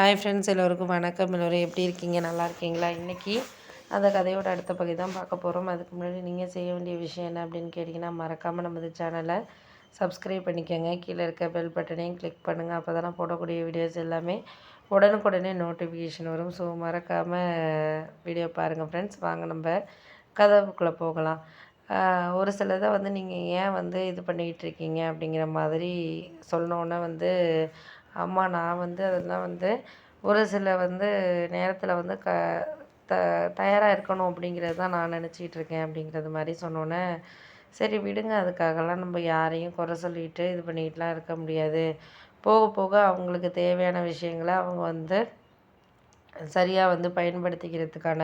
Hi friends எல்லோருக்கும் வணக்கம். எல்லோரும் எப்படி இருக்கீங்க? நல்லா இருக்கீங்களா? இன்றைக்கி அந்த கதையோட அடுத்த பகுதி தான் பார்க்க போகிறோம் அதுக்கு முன்னாடி நீங்கள் செய்ய வேண்டிய விஷயம் என்ன அப்படின்னு கேட்டிங்கன்னா மறக்காமல் நமது சேனலை சப்ஸ்கிரைப் பண்ணிக்கோங்க. கீழே இருக்க பெல் பட்டனையும் கிளிக் பண்ணுங்கள் அப்போ தானே போடக்கூடிய வீடியோஸ் எல்லாமே உடனுக்குடனே நோட்டிஃபிகேஷன் வரும். ஸோ மறக்காமல் வீடியோ பாருங்கள் ஃப்ரெண்ட்ஸ் வாங்க நம்ம கதவுக்குள்ளே போகலாம். ஒரு சிலதை வந்து நீங்கள் ஏன் வந்து இது பண்ணிக்கிட்டு இருக்கீங்க அப்படிங்கிற மாதிரி சொன்னோன்னே வந்து அம்மா நான் வந்து அதெல்லாம் வந்து ஒரு சில வந்து நேரத்தில் வந்து க த தயாராக இருக்கணும் அப்படிங்கிறது தான் நான் நினச்சிக்கிட்டு இருக்கேன் அப்படிங்கிறது மாதிரி சொன்னோன்னே சரி விடுங்க அதுக்காகலாம் நம்ம யாரையும் குறை சொல்லிட்டு இது பண்ணிக்கிட்டுலாம் இருக்க முடியாது. போக போக அவங்களுக்கு தேவையான விஷயங்கள அவங்க வந்து சரியாக வந்து பயன்படுத்திக்கிறதுக்கான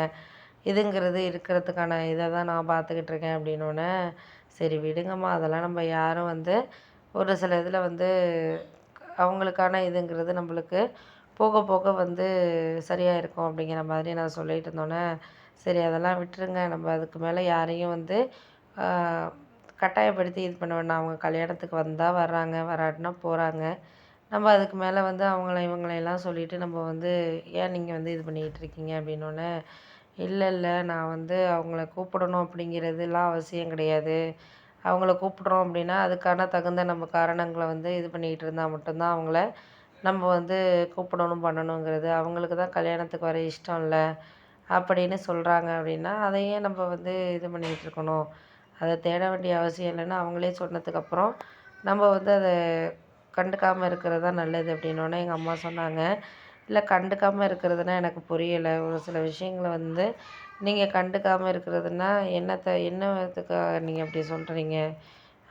இதுங்கிறது இருக்கிறதுக்கான இதை தான் நான் பார்த்துக்கிட்டு இருக்கேன் அப்படின்னோடனே சரி விடுங்கம்மா அதெல்லாம் நம்ம யாரும் வந்து ஒரு சில இதில் வந்து அவங்களுக்கான இதுங்கிறது நம்மளுக்கு போக போக வந்து சரியாக இருக்கும் அப்படிங்கிற மாதிரி நான் சொல்லிகிட்டு இருந்தோன்னே சரி அதெல்லாம் விட்டுருங்க. நம்ம அதுக்கு மேலே யாரையும் வந்து கட்டாயப்படுத்தி இது பண்ண வேண்டாம். அவங்க கல்யாணத்துக்கு வந்தால் வர்றாங்க வராட்டினா போகிறாங்க நம்ம அதுக்கு மேலே வந்து அவங்கள இவங்களையெல்லாம் சொல்லிவிட்டு நம்ம வந்து ஏன் நீங்கள் வந்து இது பண்ணிக்கிட்டு இருக்கீங்க? அப்படின்னோடனே இல்லை இல்லை. நான் வந்து அவங்கள கூப்பிடணும் அப்படிங்கிறதுலாம் அவசியம் கிடையாது. அவங்கள கூப்பிட்றோம் அப்படின்னா அதுக்கான தகுந்த நம்ம காரணங்களை வந்து இது பண்ணிக்கிட்டு இருந்தால் மட்டும்தான் அவங்கள நம்ம வந்து கூப்பிடணும் பண்ணணுங்கிறது. அவங்களுக்கு தான் கல்யாணத்துக்கு வர இஷ்டம் இல்லை அப்படின்னு சொல்கிறாங்க அப்படின்னா அதையே நம்ம வந்து இது பண்ணிக்கிட்டு இருக்கணும். அதை தேட வேண்டிய அவசியம் இல்லைன்னு அவங்களே சொன்னதுக்கப்புறம் நம்ம வந்து அதை கண்டுக்காமல் இருக்கிறது தான் நல்லது அப்படின்னோடனே எங்கள் அம்மா சொன்னாங்க. இல்லை கண்டுக்காமல் இருக்கிறதுனா எனக்கு புரியலை. ஒரு சில விஷயங்களை வந்து நீங்கள் கண்டுக்காமல் இருக்கிறதுனா என்னத்தை என்னத்துக்காக நீங்கள் அப்படி சொல்கிறீங்க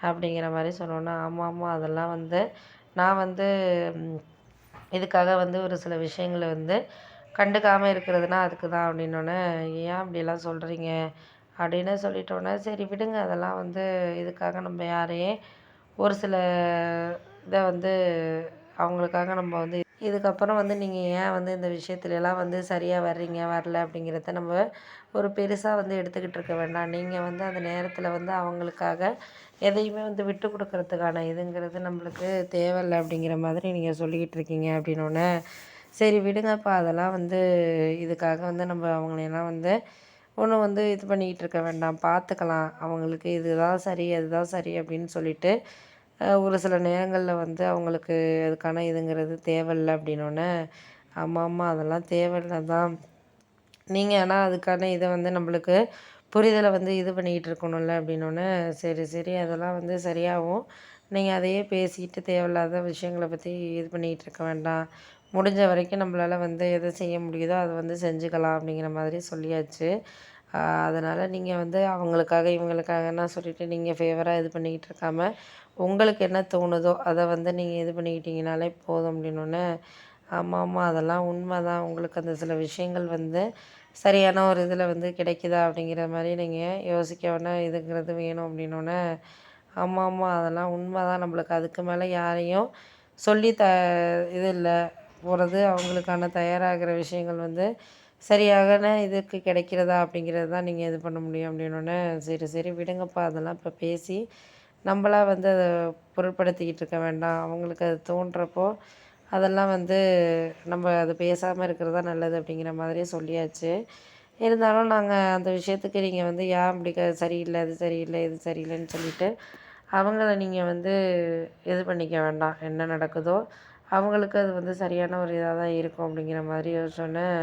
அப்படிங்கிற மாதிரி சொன்னோன்னா ஆமாம் ஆமாம் அதெல்லாம் வந்து நான் வந்து இதுக்காக வந்து ஒரு சில விஷயங்களை வந்து கண்டுக்காமல் இருக்கிறதுனா அதுக்கு தான் அப்படின்னோடனே ஏன் அப்படிலாம் சொல்கிறீங்க அப்படின்னு சொல்லிட்டோன்னே சரி விடுங்க. அதெல்லாம் வந்து இதுக்காக நம்ம யாரையே ஒரு சில இதை வந்து அவங்களுக்காக நம்ம வந்து இதுக்கப்புறம் வந்து நீங்கள் ஏன் வந்து இந்த விஷயத்துலலாம் வந்து சரியாக வர்றீங்க வரல அப்படிங்கிறத நம்ம ஒரு பெருசாக வந்து எடுத்துக்கிட்டு இருக்க வேண்டாம். நீங்கள் வந்து அந்த நேரத்தில் வந்து அவங்களுக்காக எதையுமே வந்து விட்டு கொடுக்கறதுக்கான இதுங்கிறது நம்மளுக்கு தேவையில்ல அப்படிங்கிற மாதிரி நீங்கள் சொல்லிக்கிட்டு இருக்கீங்க அப்படின்னோடனே சரி விடுங்கப்பா அதெல்லாம் வந்து இதுக்காக வந்து நம்ம அவங்களையெல்லாம் வந்து ஒன்றும் வந்து இது பண்ணிக்கிட்டு இருக்க வேண்டாம். பார்த்துக்கலாம் அவங்களுக்கு இதுதான் சரி அதுதான் சரி அப்படின்னு சொல்லிட்டு ஒரு சில நேரங்களில் வந்து அவங்களுக்கு அதுக்கான இதுங்கிறது தேவையில்ல அப்படின்னோடனே ஆமாம் ஆமாம் அதெல்லாம் தேவையில்ல தான். நீங்கள் ஆனால் அதுக்கான இதை வந்து நம்மளுக்கு புரிதலை வந்து இது பண்ணிக்கிட்டு இருக்கணும்ல அப்படின்னோடனே சரி சரி அதெல்லாம் வந்து சரியாகும். நீங்கள் அதையே பேசிக்கிட்டு தேவையில்லாத விஷயங்களை பற்றி இது பண்ணிக்கிட்டு இருக்க வேண்டாம். முடிஞ்ச வரைக்கும் நம்மளால் வந்து எதை செய்ய முடியுதோ அதை வந்து செஞ்சுக்கலாம் அப்படிங்கிற மாதிரி சொல்லியாச்சு. அதனால் நீங்கள் வந்து அவங்களுக்காக இவங்களுக்காகன்னா சொல்லிவிட்டு நீங்கள் ஃபேவராக இது பண்ணிக்கிட்டு இருக்காமல் உங்களுக்கு என்ன தோணுதோ அதை வந்து நீங்கள் இது பண்ணிக்கிட்டீங்கனாலே போதும் அப்படின்னோடனே ஆமாம் ஆமாம் அதெல்லாம் உண்மை தான் உங்களுக்கு அந்த சில விஷயங்கள் வந்து சரியான ஒரு இதில் வந்து கிடைக்குதா அப்படிங்கிற மாதிரி நீங்கள் யோசிக்க வேணால் இதுங்கிறது வேணும் அப்படின்னோடனே ஆமாம் ஆமாம் அதெல்லாம் உண்மை தான் நம்மளுக்கு அதுக்கு மேலே யாரையும் சொல்லி த இது இல்லை. போகிறது அவங்களுக்கான தயாராகிற விஷயங்கள் வந்து சரியான இதுக்கு கிடைக்கிறதா அப்படிங்கிறது தான் நீங்கள் இது பண்ண முடியும் அப்படின்னோடனே சரி சரி விடுங்கப்பா அதெல்லாம் இப்போ பேசி நம்மளாக வந்து அதை பொருட்படுத்திக்கிட்டு இருக்க வேண்டாம். அவங்களுக்கு அது தோன்றப்போ அதெல்லாம் வந்து நம்ம அது பேசாமல் இருக்கிறது தான் நல்லது அப்படிங்கிற மாதிரியே சொல்லியாச்சு. இருந்தாலும் நாங்கள் அந்த விஷயத்துக்கு நீங்கள் வந்து ஏன் அப்படி சரியில்லை அது சரியில்லை இது சரியில்லைன்னு சொல்லிவிட்டு அவங்கள நீங்கள் வந்து இது பண்ணிக்க வேண்டாம். என்ன நடக்குதோ அவங்களுக்கு அது வந்து சரியான ஒரு இதாக தான் இருக்கும் அப்படிங்கிற மாதிரி சொன்னேன்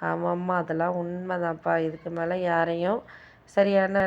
ஆமாம்மா அதெல்லாம் உண்மைதான்ப்பா. இதுக்கு மேலே யாரையும் சரியான